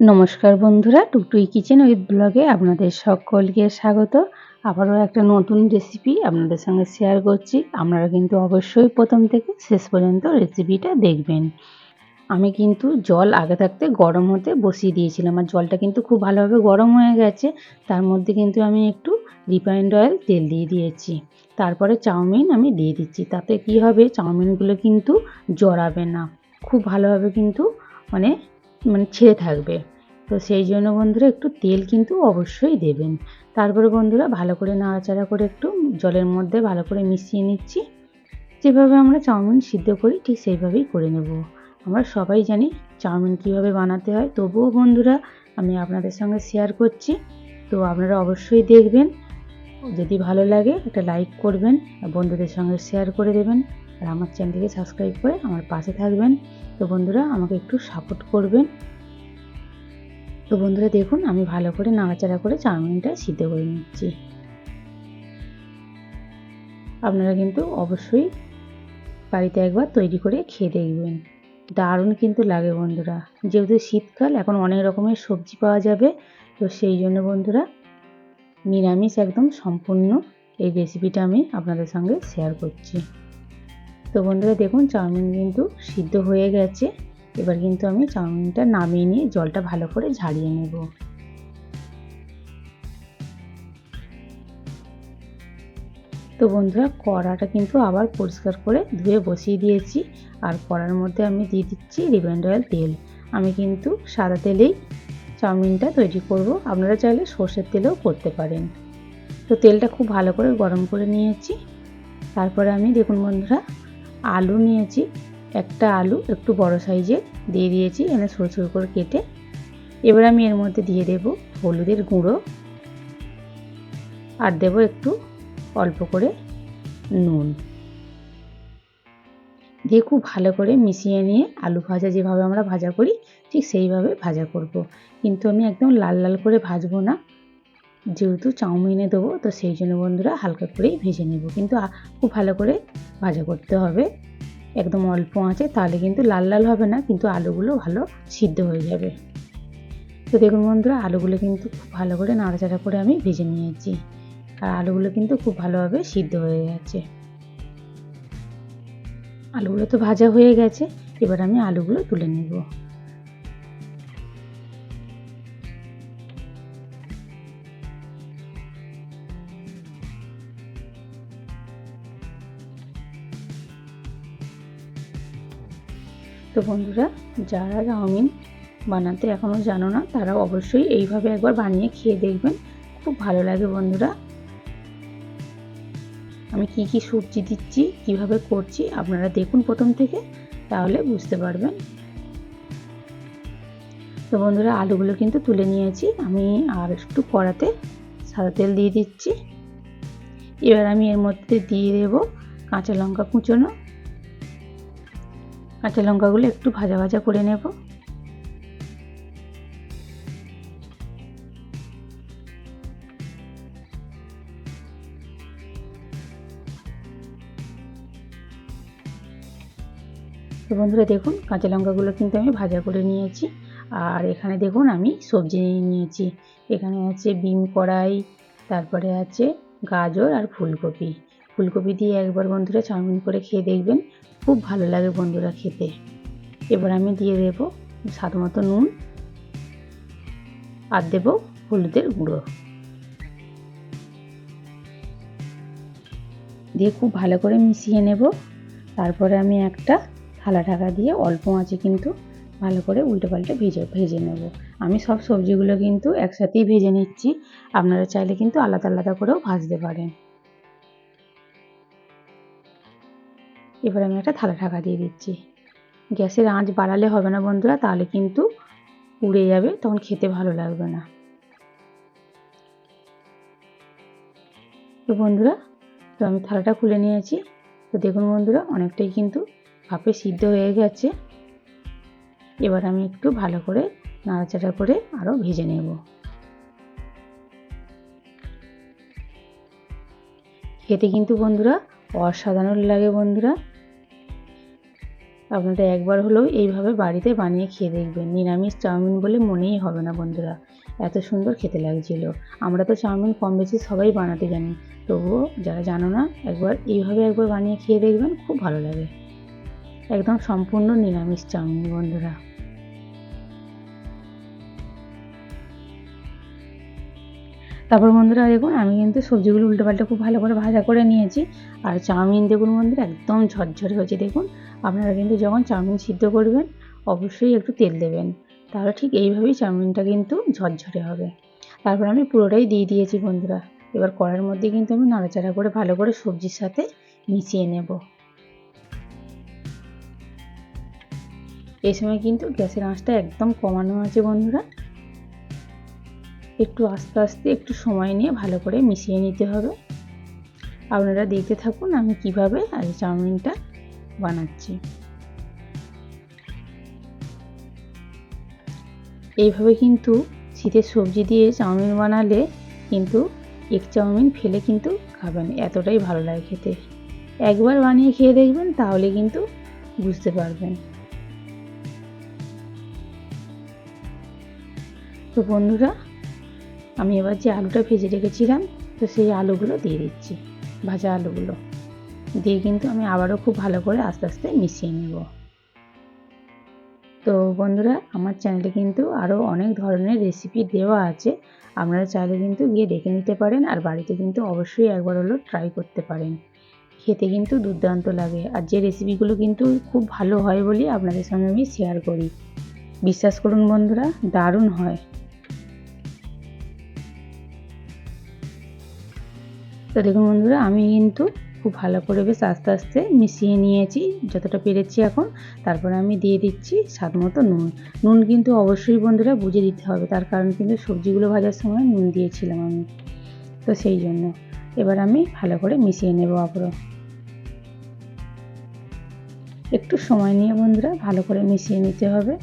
নমস্কার বন্ধুরা, টুকটুই kitchen with ব্লগে আপনাদের সকলকে স্বাগত। আবারও একটা নতুন রেসিপি আপনাদের সঙ্গে শেয়ার করছি। আপনারা কিন্তু অবশ্যই প্রথম থেকে শেষ পর্যন্ত রেসিপিটা দেখবেন। আমি কিন্তু জল আগে থাকতে গরম হতে বসিয়ে দিয়েছিলাম আর জলটা কিন্তু খুব ভালোভাবে গরম হয়ে গেছে। তার মধ্যে কিন্তু আমি একটু রিফাইন্ড অয়েল তেল দিয়ে দিয়েছি। তারপরে চাউমিন আমি দিয়ে দিচ্ছি। তাতে কি হবে? চাউমিনগুলো কিন্তু জড়াবে না। খুব ভালোভাবে কিন্তু মানে মানে ছেড়ে থাকবে। তো সেই জন্য বন্ধুরা একটু তেল কিন্তু অবশ্যই দেবেন। তারপরে বন্ধুরা ভালো করে নাড়াচাড়া করে একটু জলের মধ্যে ভালো করে মিশিয়ে নিচ্ছি। যেভাবে আমরা চাউমিন সিদ্ধ করি ঠিক সেইভাবেই করে নেব। আমরা সবাই জানি চাউমিন কীভাবে বানাতে হয়। তবুও বন্ধুরা আমি আপনাদের সঙ্গে শেয়ার করছি। তো আপনারা অবশ্যই দেখবেন। যদি ভালো লাগে একটা লাইক করবেন, বন্ধুদের সঙ্গে শেয়ার করে দেবেন। আর আমার চ্যানেলটিকে সাবস্ক্রাইব করে আমার পাশে থাকবেন। তো বন্ধুরা, আমাকে একটু সাপোর্ট করবেন। তো বন্ধুরা, দেখুন, আমি ভালো করে নাড়াচাড়া করে চাউমিনটা সিদ্ধ করে নিচ্ছি। আপনারা কিন্তু অবশ্যই বাড়িতে একবার তৈরি করে খেয়ে দেখবেন। দারুণ কিন্তু লাগে বন্ধুরা। যেহেতু শীতকাল, এখন অনেক রকমের সবজি পাওয়া যাবে। তো সেই জন্য বন্ধুরা, নিরামিষ একদম সম্পূর্ণ এই রেসিপিটা আমি আপনাদের সঙ্গে শেয়ার করছি। তো বন্ধুরা দেখুন, চাউমিন কিন্তু সিদ্ধ হয়ে গেছে। এবার কিন্তু আমি চাউমিনটা নামিয়ে নিয়ে জলটা ভালো করে ঝাড়িয়ে নেব। তো বন্ধুরা, কড়াটা কিন্তু আবার পরিষ্কার করে ধুয়ে বসিয়ে দিয়েছি। আর কড়ার মধ্যে আমি দিয়ে দিচ্ছি রিফাইন্ড অয়েল তেল। আমি কিন্তু সাদা তেলেই চাউমিনটা তৈরি করব। আপনারা চাইলে সর্ষের তেলেও করতে পারেন। তো তেলটা খুব ভালো করে গরম করে নিয়েছি। তারপরে আমি দেখুন বন্ধুরা আলু নিয়েছি, একটা আলু একটু বড় সাইজের, দিয়ে দিয়েছি, এনে ছোটো ছোটো করে কেটে। এবার আমি এর মধ্যে দিয়ে দেব হলুদের গুঁড়ো। আর দেব একটু অল্প করে নুন। দিয়ে খুব ভালো করে মিশিয়ে নিয়ে আলু ভাজা যেভাবে আমরা ভাজা করি, ঠিক সেইভাবে ভাজা করব। কিন্তু আমি একদম লাল লাল করে ভাজবো না। যেহেতু চাউমিনে দেবো, তো সেই জন্য বন্ধুরা হালকা করেই ভেজে নেব। কিন্তু খুব ভালো করে ভাজা করতে হবে। একদম অল্প আঁচে, তাহলে কিন্তু লাল লাল হবে না, কিন্তু আলুগুলো ভালো সিদ্ধ হয়ে যাবে। তো দেখুন বন্ধুরা, আলুগুলো কিন্তু খুব ভালো করে নাড়াচাড়া করে আমি ভেজে নিয়েছি। আর আলুগুলো কিন্তু খুব ভালোভাবে সিদ্ধ হয়ে গেছে। আলুগুলো তো ভাজা হয়ে গেছে, এবার আমি আলুগুলো তুলে নেব। তো বন্ধুরা, যারা চাউমিন বানাতে এখনও জানো না, তারা অবশ্যই এইভাবে একবার বানিয়ে খেয়ে দেখবেন। খুব ভালো লাগে বন্ধুরা। আমি কি কি সবজি দিচ্ছি, কীভাবে করছি, আপনারা দেখুন প্রথম থেকে, তাহলে বুঝতে পারবেন। তো বন্ধুরা, আলুগুলো কিন্তু তুলে নিয়েছি। আমি আর একটু কড়াতে সাদা তেল দিয়ে দিচ্ছি। এবার আমি এর মধ্যে দিয়ে দেব কাঁচা লঙ্কা কুচোনো কাঁচা লঙ্কাগুলো একটু ভাজা ভাজা করে নেব। তো বন্ধুরা দেখুন, কাঁচা লঙ্কাগুলো কিন্তু আমি ভাজা করে নিয়েছি। আর এখানে দেখুন, আমি সবজি নিয়ে নিয়েছি। এখানে আছে বিন কড়াই, তারপরে আছে গাজর আর ফুলকপি। ফুলকপি দিয়ে একবার বন্ধুরা চাউমিন করে খেয়ে দেখবেন। খুব ভালো লাগে বন্ধুরা খেতে। এবার আমি দিয়ে দেবো স্বাদ মতো নুন আর দেবো হলুদের গুঁড়ো। দিয়ে খুব ভালো করে মিশিয়ে নেব। তারপরে আমি একটা থালা ঢাকা দিয়ে অল্প আঁচে কিন্তু ভালো করে উল্টে পাল্টে ভেজে ভেজে নেব। আমি সব সবজিগুলো কিন্তু একসাথেই ভেজে নিচ্ছি। আপনারা চাইলে কিন্তু আলাদা আলাদা করেও ভাজতে পারেন। এবার আমি একটা থালা ঢাকা দিয়ে দিচ্ছি। গ্যাসের আঁচ বাড়ালে হবে না বন্ধুরা, তাহলে কিন্তু উড়ে যাবে, তখন খেতে ভালো লাগবে না। তো বন্ধুরা, তো আমি থালাটা খুলে নিয়েছি। তো দেখুন বন্ধুরা, অনেকটাই কিন্তু ভাপে সিদ্ধ হয়ে গেছে। এবার আমি একটু ভালো করে নাড়াচাড়া করে আরও ভেজে নেব। খেতে কিন্তু বন্ধুরা অসাধারণ লাগে বন্ধুরা। আপনারা একবার হলেও এইভাবে বাড়িতে বানিয়ে খেয়ে দেখবেন। নিরামিষ চাউমিন বলে মনেই হবে না বন্ধুরা। এত সুন্দর খেতে লাগছিল। আমরা তো চাউমিন কম বেশি সবাই বানাতে জানি। তবুও যারা জানো না, একবার এইভাবে একবার বানিয়ে খেয়ে দেখবেন, খুব ভালো লাগে। একদম সম্পূর্ণ নিরামিষ চাউমিন বন্ধুরা। তারপর বন্ধুরা দেখুন, আমি কিন্তু সবজিগুলো উল্টোপাল্টে খুব ভালো করে ভাজা করে নিয়েছি। আর চাউমিন দেখুন বন্ধুরা, একদম ঝরঝরে হয়েছে। দেখুন, আপনারা কিন্তু যখন চাউমিন সিদ্ধ করবেন, অবশ্যই একটু তেল দেবেন। তাহলে ঠিক এইভাবেই চাউমিনটা কিন্তু ঝরঝরে হবে। তারপর আমি পুরোটাই দিয়ে দিয়েছি বন্ধুরা। এবার কড়ার মধ্যে কিন্তু আমি নাড়াচাড়া করে, ভালো করে সবজির সাথে মিশিয়ে নেব। এই সময় কিন্তু গ্যাসের আঁচটা একদম কমানো আছে বন্ধুরা। একটু আস্তে আস্তে একটু সময় নিয়ে ভালো করে মিশিয়ে নিতে হবে। আপনারা দেখতে থাকুন আমি কীভাবে আজ চাউমিনটা বানাচ্ছি। এইভাবে কিন্তু শীতের সবজি দিয়ে চাউমিন বানালে কিন্তু এক চাউমিন ফেলে কিন্তু খাবেন, এতটাই ভালো লাগে খেতে। একবার বানিয়ে খেয়ে দেখবেন, তাহলে কিন্তু বুঝতে পারবেন। তো বন্ধুরা আমি এবার যে আলুটা ভেজে রেখেছিলাম, তো সেই আলুগুলো দিয়ে দিচ্ছি, ভাজা আলুগুলো। দিয়ে কিন্তু আমি আবারও খুব ভালো করে আস্তে আস্তে মিশিয়ে নেব। তো বন্ধুরা, আমার চ্যানেলে কিন্তু আরও অনেক ধরনের রেসিপি দেওয়া আছে। আপনারা চাইলে কিন্তু গিয়ে দেখে নিতে পারেন, আর বাড়িতে কিন্তু অবশ্যই একবার হলো ট্রাই করতে পারেন। খেতে কিন্তু দুর্দান্ত লাগে, আর যে রেসিপিগুলো কিন্তু খুব ভালো হয় বলে আপনাদের সঙ্গে আমি শেয়ার করি। বিশ্বাস করুন বন্ধুরা, দারুণ হয়। তো দেখুন বন্ধুরা, আমি কিন্তু খুব ভালো করে বেশ আস্তে আস্তে মিশিয়ে নিয়েছি যতটা পেরেছি এখন। তারপরে আমি দিয়ে দিচ্ছি স্বাদ মতো নুন। নুন কিন্তু অবশ্যই বন্ধুরা বুঝে দিতে হবে, তার কারণ কিন্তু সবজিগুলো ভাজার সময় নুন দিয়েছিলাম আমি। তো সেই জন্য এবার আমি ভালো করে মিশিয়ে নেব আবারও। একটু সময় নিয়ে বন্ধুরা ভালো করে মিশিয়ে নিতে হবে।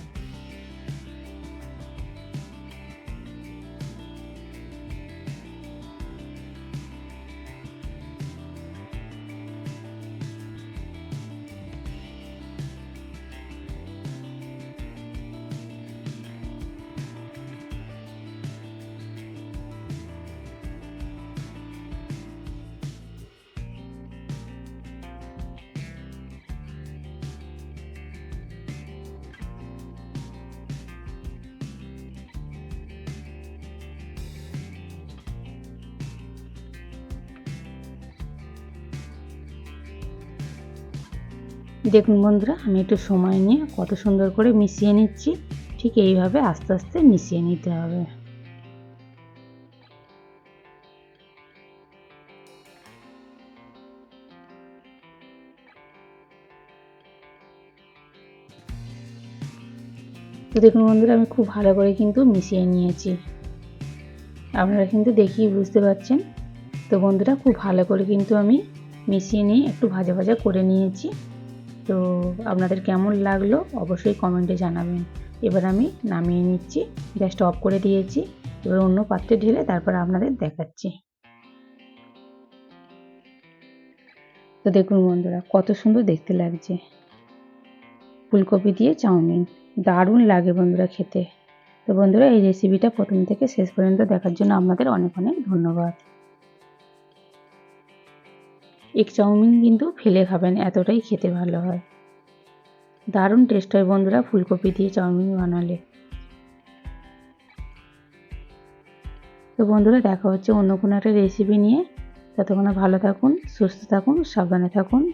দেখুন বন্ধুরা, আমি একটু সময় নিয়ে কত সুন্দর করে মিশিয়ে নিচ্ছি। ঠিক এইভাবে আস্তে আস্তে মিশিয়ে নিতে হবে। তো দেখুন বন্ধুরা, আমি খুব ভালো করে কিন্তু মিশিয়ে নিয়েছি। আপনারা কিন্তু দেখেই বুঝতে পারছেন। তো বন্ধুরা, খুব ভালো করে কিন্তু আমি মিশিয়ে নিয়ে একটু ভাজা ভাজা করে নিয়েছি। তো আপনাদের কেমন লাগল অবশ্যই কমেন্টে জানাবেন। এবার আমি নামিয়ে নিচ্ছি, গ্যাসটা অফ করে দিয়েছি, এবার অন্য পাত্রে ঢেলে তারপর আপনাদের দেখাচ্ছি। তো দেখুন বন্ধুরা, কত সুন্দর দেখতে লাগছে। ফুলকপি দিয়ে চাউমিন, দারুণ লাগে বন্ধুরা খেতে। তো বন্ধুরা, এই রেসিপিটা প্রথম থেকে শেষ পর্যন্ত দেখার জন্য আপনাদের অনেক অনেক ধন্যবাদ। এক চাউমিন কিন্তু ফেলে খাবেন, এতটাই খেতে ভালো হয়। দারুণ টেস্ট হয় বন্ধুরা, ফুলকপি দিয়ে চাউমিন বানালে। তো বন্ধুরা, দেখা হচ্ছে অন্য কোনো একটা রেসিপি নিয়ে। ততক্ষণে ভালো থাকুন, সুস্থ থাকুন, সাবধানে থাকুন।